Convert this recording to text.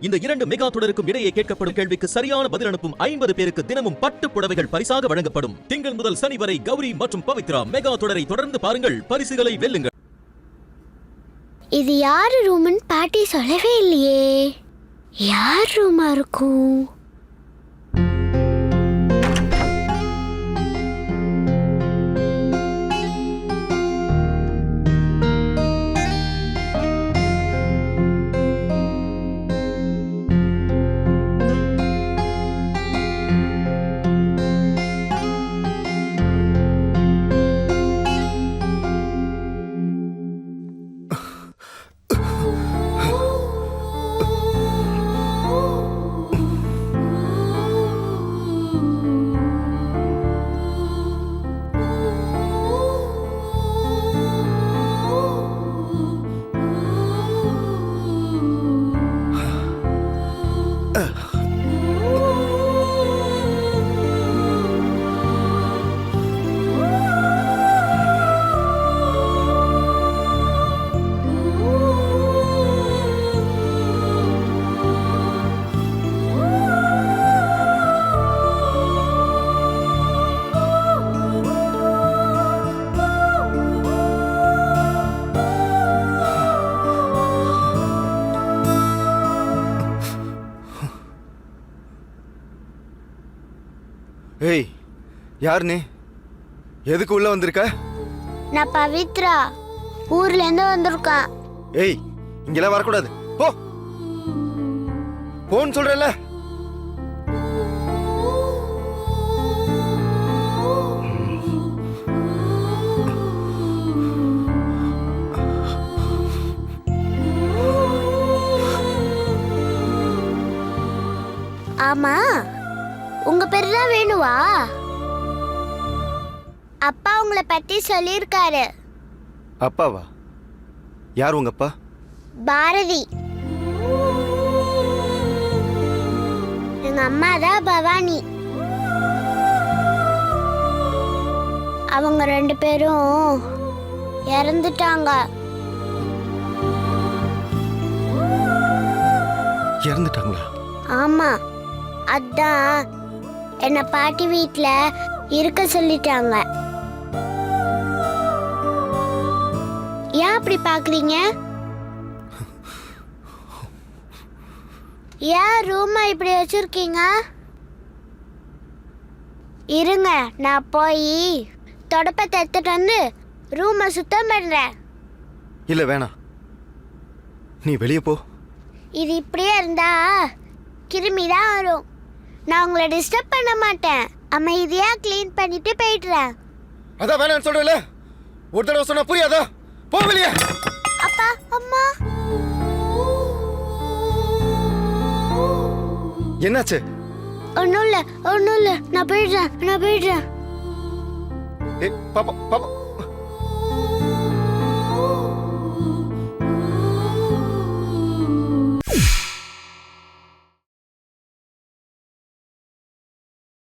இந்த இரண்டு மெகா தொடருக்கும் இடையே கேட்கப்படும் கேள்விக்கு சரியான பதில் அனுப்பும் ஐம்பது பேருக்கு தினமும் பட்டு புடவைகள் பரிசாக வழங்கப்படும். திங்கள் முதல் சனி வரை கௌரி மற்றும் பவித்ரா மெகா தொடரை தொடர்ந்து பாருங்கள் பரிசுகளை வெல்லுங்கள். இது யாரு ரூம்னு பாட்டி சொல்லவே இல்லையே. யார் ரூமா இருக்கும்? ஏய் யார் நீ எதுக்கு உள்ள வந்திருக்க? நான் பவித்ரா. ஊர்ல இருந்து வந்திருக்கேன் ஏய் இங்கெல்லாம் வரக்கூடாது. போ. போன்னு சொல்றேன்ல ஆமா. உங்க பேரு தான் வேணுவா? அப்பா உங்களை பத்தி சொல்லியிருக்காரு. அப்பாவா? யார் உங்க அப்பா? பாரதி. எங்க அம்மா தான் பவானி. அவங்க ரெண்டு பேரும் இறந்துட்டாங்க. இறந்துட்டாங்களா? ஆமா. அதான் என்னை பாட்டி வீட்ல இருக்க சொல்லிட்டாங்க. ஏன் அப்படி பாக்குறீங்க? ஏன் ரூமை இப்படி வச்சிருக்கீங்க? இருங்க நான் போய் தொடப்பத்தை எடுத்துட்டு வந்து ரூமை சுத்தம் பண்றேன். இல்ல வேணாம். நீ வெளியே போ. இது இப்படியே இருந்தா கிருமி தான் வரும். நான் உங்களை டிஸ்டர்ப் பண்ண மாட்டேன். அமைதியா க்ளீன் பண்ணிட்டு போயிடுறேன். அதான் வேணாம்னு சொல்றேன்ல. ஒரு தடவை சொன்னா புரியாதா? போ வெளியே. அப்பா அம்மா. என்னாச்சு? ஒன்றும் இல்லை ஒன்றும் இல்லை. நான் போயிடுறேன் நான் போயிடுறேன். பாப்பா பாப்பா.